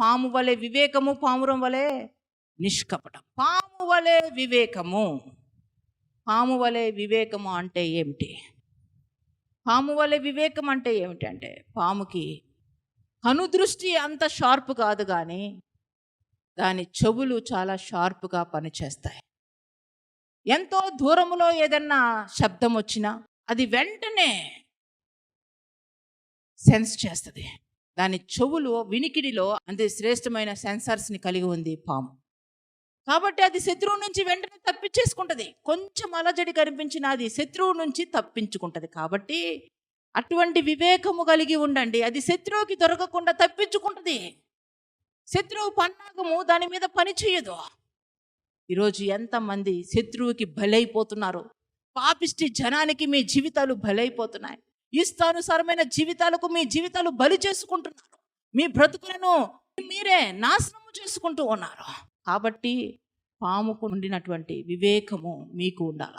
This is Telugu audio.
పాము వలె వివేకము పామురం వలె నిష్కపటం. పాము వలె వివేకము. పాము వలె వివేకము అంటే ఏమిటి? పాము వలె వివేకం అంటే ఏమిటంటే పాముకి కనుదృష్టి అంత షార్ప్ కాదు కానీ దాని చెవులు చాలా షార్ప్గా పనిచేస్తాయి. ఎంతో దూరములో ఏదన్నా శబ్దం వచ్చినా అది వెంటనే సెన్స్ చేస్తుంది. దాని చెవులు వినికిడిలో అంతే శ్రేష్టమైన సెన్సార్స్ని కలిగి ఉంది పాము. కాబట్టి అది శత్రువు నుంచి వెంటనే తప్పించేసుకుంటుంది. కొంచెం అలజడి కనిపించిన అది శత్రువు నుంచి తప్పించుకుంటుంది. కాబట్టి అటువంటి వివేకము కలిగి ఉండండి. అది శత్రువుకి దొరకకుండా తప్పించుకుంటుంది. శత్రువు పన్నాగము దాని మీద పని చేయదు. ఈరోజు ఎంతమంది శత్రువుకి బలైపోతున్నారు. పాపిష్టి జనానికి మీ జీవితాలు బలైపోతున్నాయి. ఇష్టానుసారమైన జీవితాలకు మీ జీవితాలు బలి చేసుకుంటున్నారు. మీ బ్రతుకులను మీరే నాశనము చేసుకుంటూ ఉన్నారు. కాబట్టి పాముకు ఉండినటువంటి వివేకము మీకు ఉండాలి?